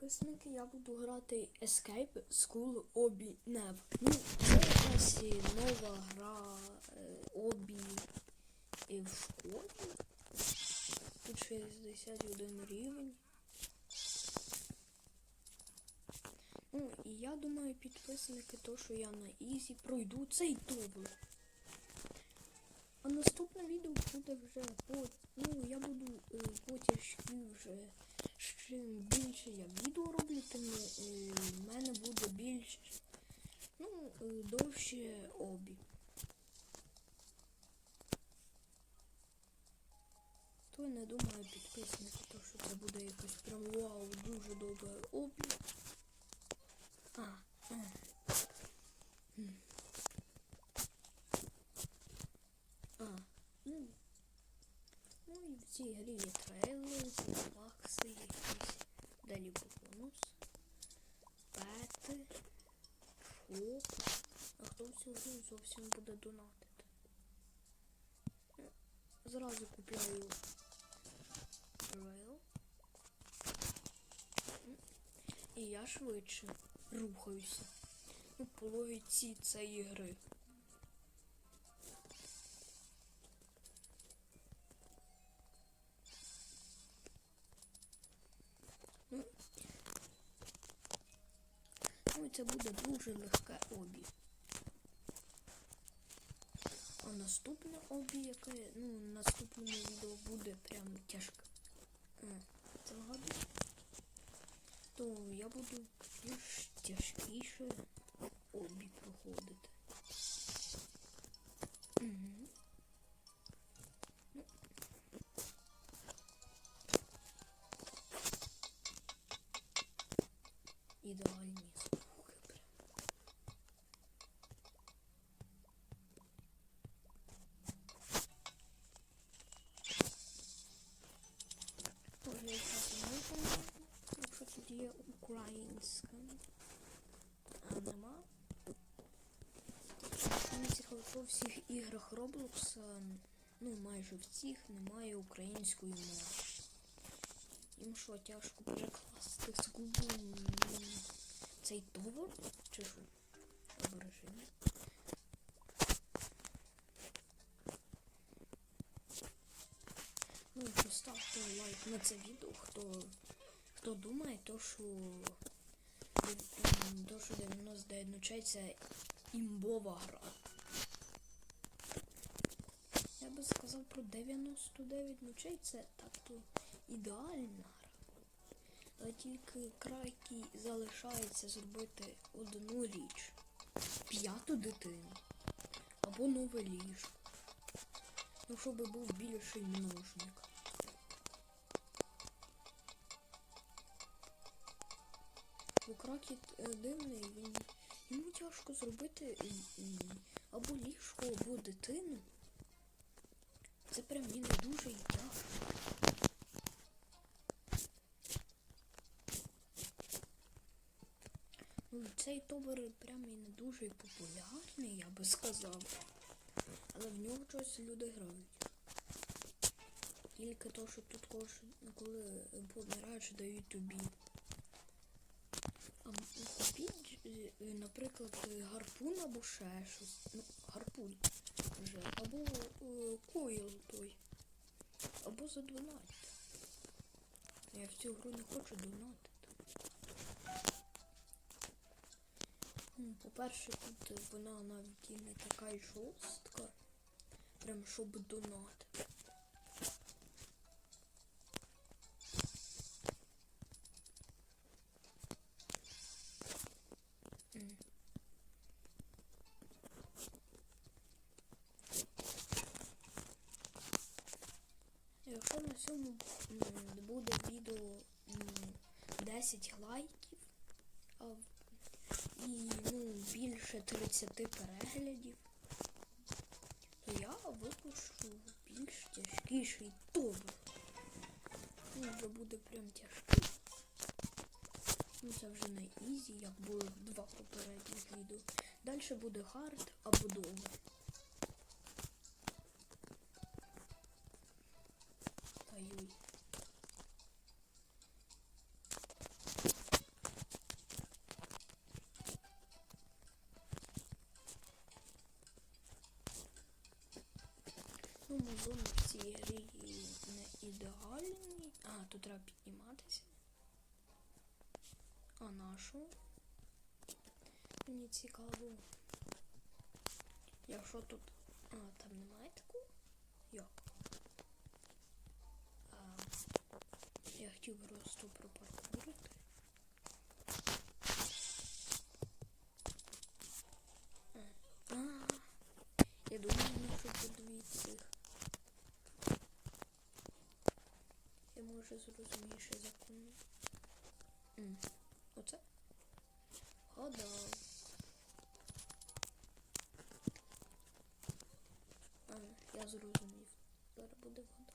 підписники, я буду грати Escape School Obby Nev. Ну, це якась нова гра е, Обі в школі. Тут 61 рівень. Ну, і я думаю, підписники, то, що я на Ізі пройду цей дубль. А наступне відео буде вже по. Ну, я буду е, потяжки вже. Чим більше я відео роблю, тим е, в мене буде більш. Ну, е, довше обі. То не думаю підписники, то що це буде якось прям вау, дуже довге обі. А, а. А, ну. Ну і в цій грі є трейлери, макси, якісь далі бонус, пети, шоп. А хто гру зовсім буде донатити? Зразу купляю трейл. І я швидше рухаюся. Ну, по логіці цієї гри. Ну, і це буде дуже легке обі. А наступне обі, яке, ну, наступне відео буде прям тяжке. То я буду більш тяжкіше українська. А нема. По всіх іграх Roblox, ну майже всіх, немає української мови. Їм що, тяжко перекласти з Google цей товар? Чи що? Або? Ну, поставте лайк на це відео, хто, хто думає, то що, то, що 99 ночей це імбова гра. Я би сказав про 99 ночей це так-то ідеальна гра. Але тільки крайки залишається зробити одну річ. П'яту дитину. Або нове ліжко. Ну, щоб був більший множник. Бо кракіт е, дивний, він йому тяжко зробити або ліжко, або дитину. Це прям він дуже і тяжко. Ну, цей товар прям і не дуже популярний, я би сказав. Але в нього щось люди грають. Тільки то, що тут кожен, коли помираєш, дають тобі. Купіть, е, е, наприклад, е, гарпун або ще щось. Ну, гарпун вже. Або е, койл той. Або задонатьте. Я в цю гру не хочу донатити. По-перше, тут вона навіть і не така жорстка. Прям щоб донатити. М. Якщо на цьому м, буде відео м, 10 лайків, а в- і ну, більше 30 переглядів, то я випущу більш тяжкіший товар. Ну, вже буде прям тяжкий. Ну, це вже не ізі, як було два попередніх відео. Далі буде хард або довго. Зони в цій грі не ідеальні. А, тут треба підніматися. А нашу? Мені цікаво. Якщо тут... А, там немає такого? Як? А, я хотів просто пропаркурити. Я думаю, що тут дві цих. закон. Оце? Гадав. А, я зрозумів. Зараз буде вода.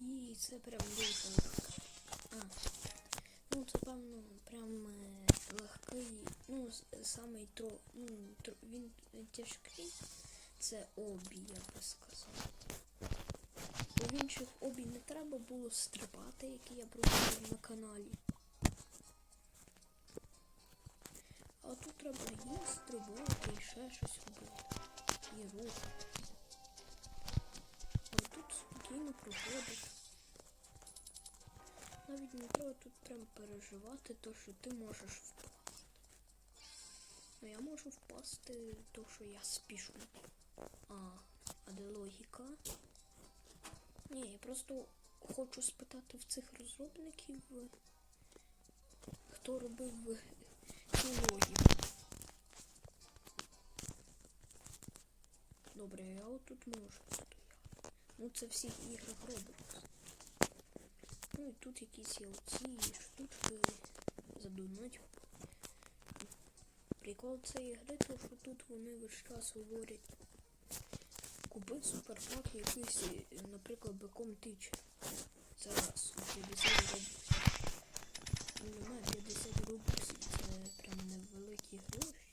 І це прям дуже. А. Ну, це певно прям е, легкий. Ну, самий тро. Ну, тро, він тяжкий. Це обі, я би сказав. У інших обі не треба було стрибати, які я проводив на каналі. А тут треба і стрибати, і ще щось робити. І рух. Спокійно проходить. Навіть не треба тут прям переживати, то що ти можеш впасти. Ну я можу впасти, то що я спішу. А, а де логіка? Ні, я просто хочу спитати в цих розробників, хто робив цю логіку. Добре, я отут можу. Ну це всі ігри Roblox. Ну і тут якісь є оці штучки задонать. Прикол цієї гри, то що тут вони весь час говорять. Купи суперпак якийсь, наприклад, беком тич. Зараз 50 робоксів. Ну, немає 50 робоксів, це прям невеликі гроші.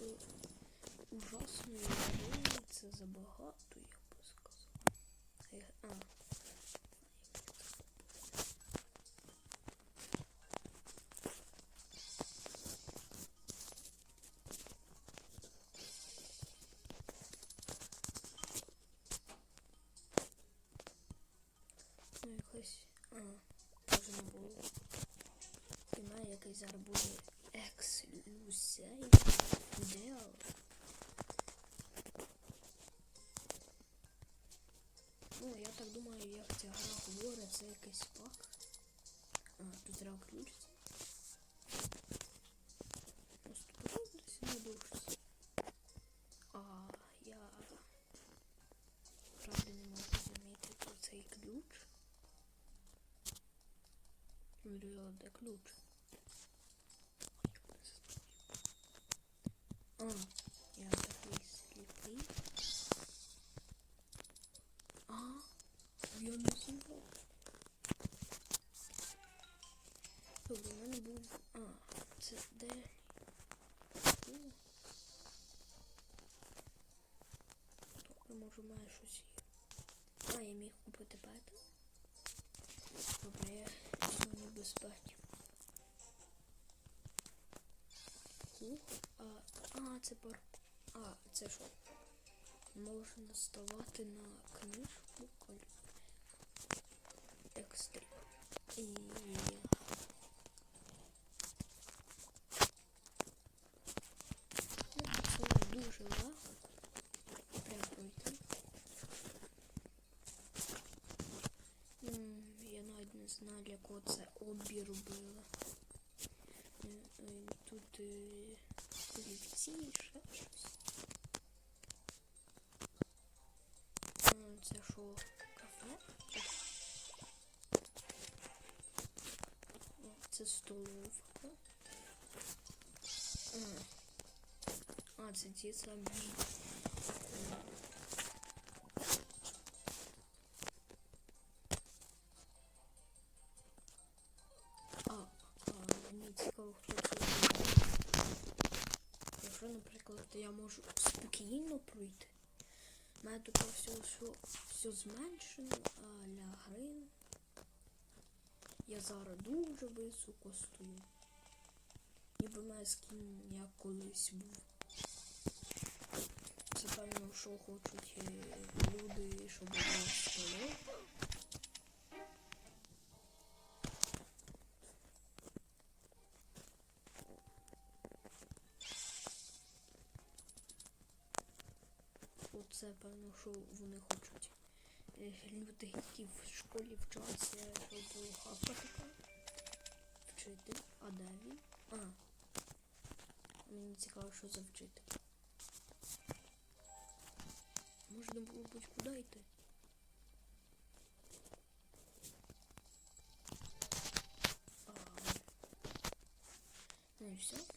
Е, ужасної гри це забагато, я би сказав. Е, А. Ну, якось. А, теж не було. Немає якийсь зараз буде ексклюзив. Ідеал. Ну, я так думаю, як ця гра це якийсь пак. Тут треба ключ. Просто подивитися не. А, я правда не можу замітити цей ключ. Говорю, де ключ? А, я такий сліпий. А, я не знав. Добре, у мене був. А, це де? Добре, може має щось є. А, я міг купити бета. Добре, я сьогодні в безпеці. Ух, а, а, це пар. А, це що? Можна ставати на книжку коль. Екстрим. І. Це дуже легко. Прям пройти. Я навіть не знаю, для кого це обі робила. Е, е, Тут олівці, ще щось. це що? Кафе? Це столовка. А, це ті самі. Наприклад, я можу спокійно пройти. У мене тут все, все, все зменшено, а для гри я зараз дуже високо стою. Ніби мене скін як колись був. Це певно, що хочуть е, люди, щоб було столо. Оце певно, що вони хочуть. Е, Люди, які в школі вчаться, щоб хапати вчитель. А він? А. Мені цікаво, що за вчитель. Можна було будь куди йти. Ну і все.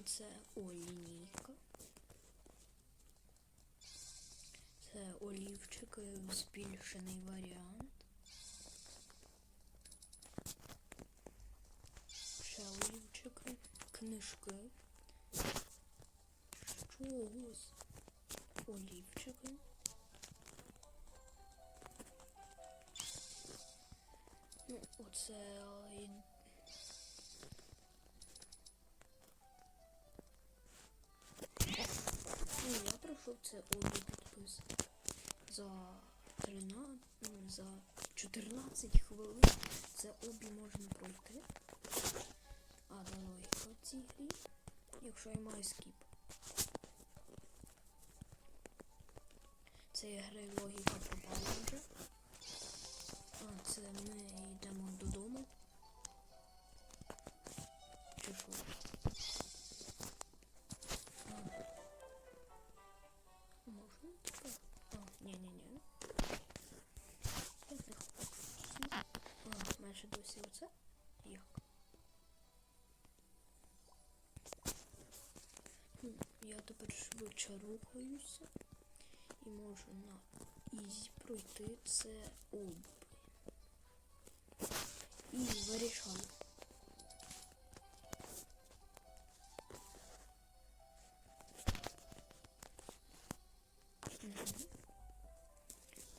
Чи це олійка? Це олівчик, е, збільшений варіант. Ще олівчики, книжки. Чогось. Олівчики. Ну, оце Ну, я пройшов це обі підпис за 13, ну, за 14 хвилин. Це обі можна пройти. А давай по цій грі, якщо я маю скіп. Це гри логіка пропала вже. А, це ми А, менше досі оце? Як? Ну, я тепер швидше рухаюся і можу на ізі пройти це об. І вирішаю. Мгм.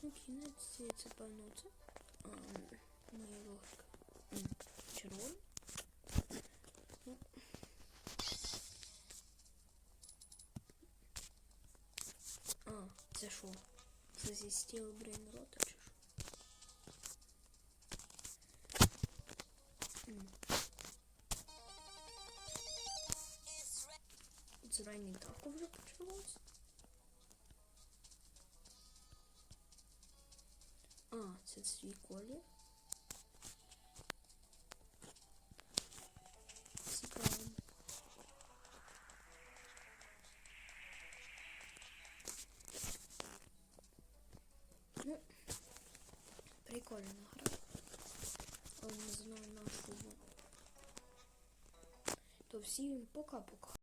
Ну, кінець це, це певно це. Моя Червоний. Ну. А, це що? Це зі стіл брейнрота чи що? Це ранній тако вже почалось? А, це свій колір. Цікаво. Ну, прикольна гра. Але не знаю на що. вона. То всім пока-пока.